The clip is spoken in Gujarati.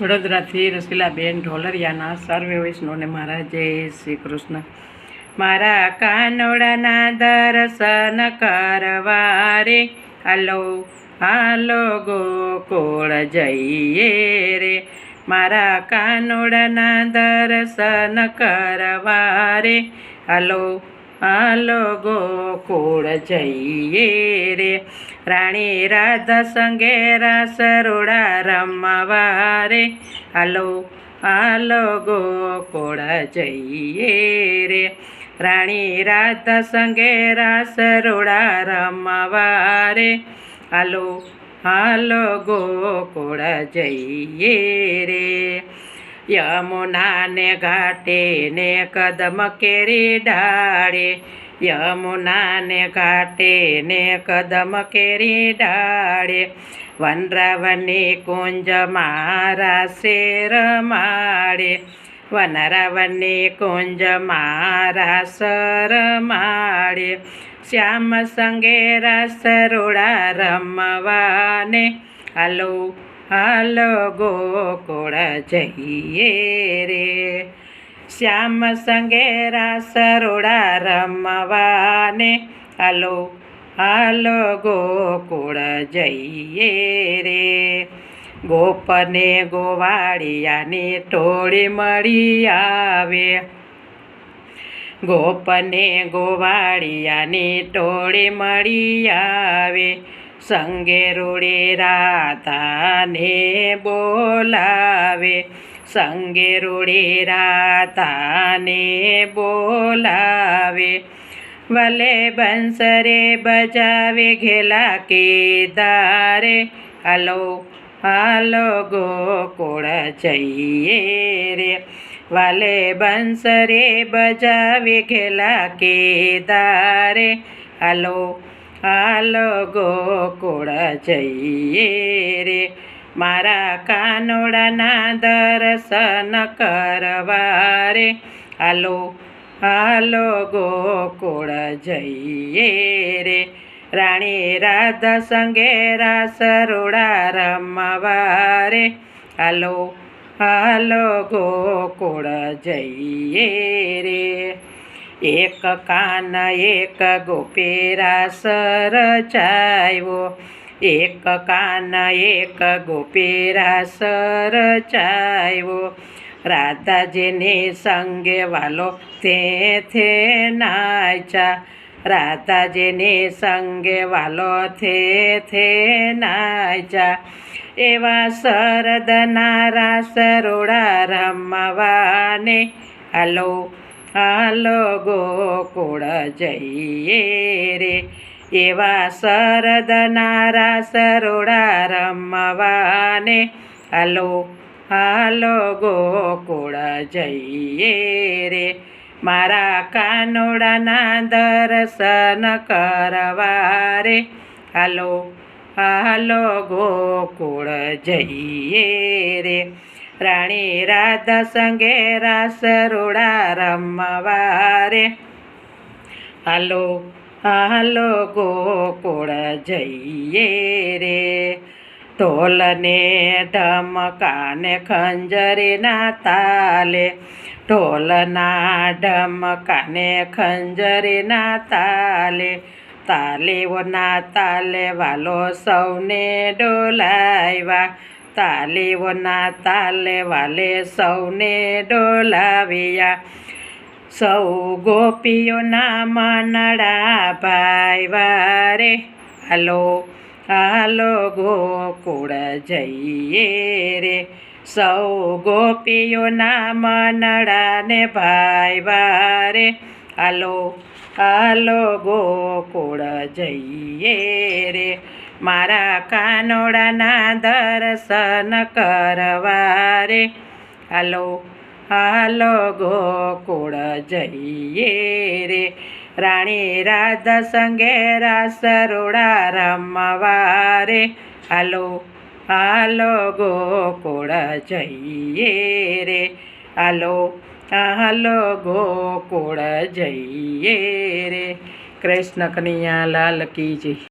વડોદરાથી રસીલાબેન ઢોલરિયાના સર્વે વૈષ્ણવને મારા જય શ્રી કૃષ્ણ. મારા કાનોડાના દર્શન કરવા રે હાલો હાલો ગોકુળ જઈએ રે. મારા કાનોડાના દર્શન કરવા રે હાલો હાલો ગોકુળ જઈએ રે. રાણી રાધા સંગે રાસ રોડા રમવા રે હાલો હાલો ગોકુળ જઈએ રે. રાણી રાધા સંગે રાસ રોડા રમવા રે હાલો હાલો ગોકુળ જઈએ રે. યમુનાને ઘાટે ને કદમ કેરી ડાળે યમુનાને ઘાટે ને કદમ કેરી ડાળે વનરાવની કુંજ મારા શેર માળે વનરાવની કુંજ મારા સર માળે શ્યામ સંગે રસ રમવાને હલો હલો ગોકુળ જઈએ રે શ્યામ સંગે રાસ રમવાને, હાલો હાલો ગોકુળ જઈએ રે. ગોપને ગોવાળિયાની ટોળી મળી આવે. ગોપને ગોવાળિયાની ટોળી મળી આવે. સંગે રૂડે રાધાને બોલાવે. સંગે રૂડે રાધાને બોલાવે. વલે બંસરે બજાવે ઘેલા કેદારે હલો, હાલો ગોકુળ જઈએ રે. વાલે બંસરે બજાવે ઘેલા કેદારે હાલો હાલો ગોકુળ જઈએ રે. મારા કાનોડાના દર્શન કરવા રે હાલો હાલો ગોકુળ જઈએ રે. રાણી રાધા સંગે રાસ રમવા રે હાલો હાલો ગોકુળ જઈએ રે. એક કાન, એક ગોપેરા સર ચાવ્યો એક કાન, એક ગોપી રાસ ચાવ્યો રાધાજીને સંગે વાલો તે થે નાચા રાધાજીને સંગે વાલો થે થે નાચા એવા શરદના રાસ રોડા રમવાને, હાલો હાલો ગોકુળ જઈએ રે. એવા શરદના રાસ રોડા રમવાને હાલો હાલો ગોકુળ જઈએ રે. મારા કાનોડાના દર્શન કરવા રે. હાલો હાલો ગોકુળ જઈએ રે. રાણી રાધા સંગે રાસરોડા રમવા રે હાલો હાલો ગોકુળ જઈએ રે. ઢોલને ઢમકાને ખંજરીના તાલે. ઢોલના ઢમકાને ખંજરીના તાલે. તાલીઓના તાલે વાલો સૌને ડોલાવ્યા તાલીઓના તાલે વાલે સૌને ડોલાવ્યા. સૌ ગોપીઓના મનડા ભાઈ વારે. હાલો હાલો ગોકુળ જઈએ રે. સૌ ગોપીઓના મનડાને ભાઈ વારે. હાલો હાલો ગોકુળ જઈએ રે. મારા કાનોડાના દર્શન કરવા રે હાલો હાલો ગોકુળ જઈએ રે. રાણી રાધા સંગે રાસ રોડા રમવા રે. હાલો હાલો ગોકુળ જઈએ રે. હાલો હાલો ગોકુળ જઈએ રે. કૃષ્ણ કનૈયા લાલ કી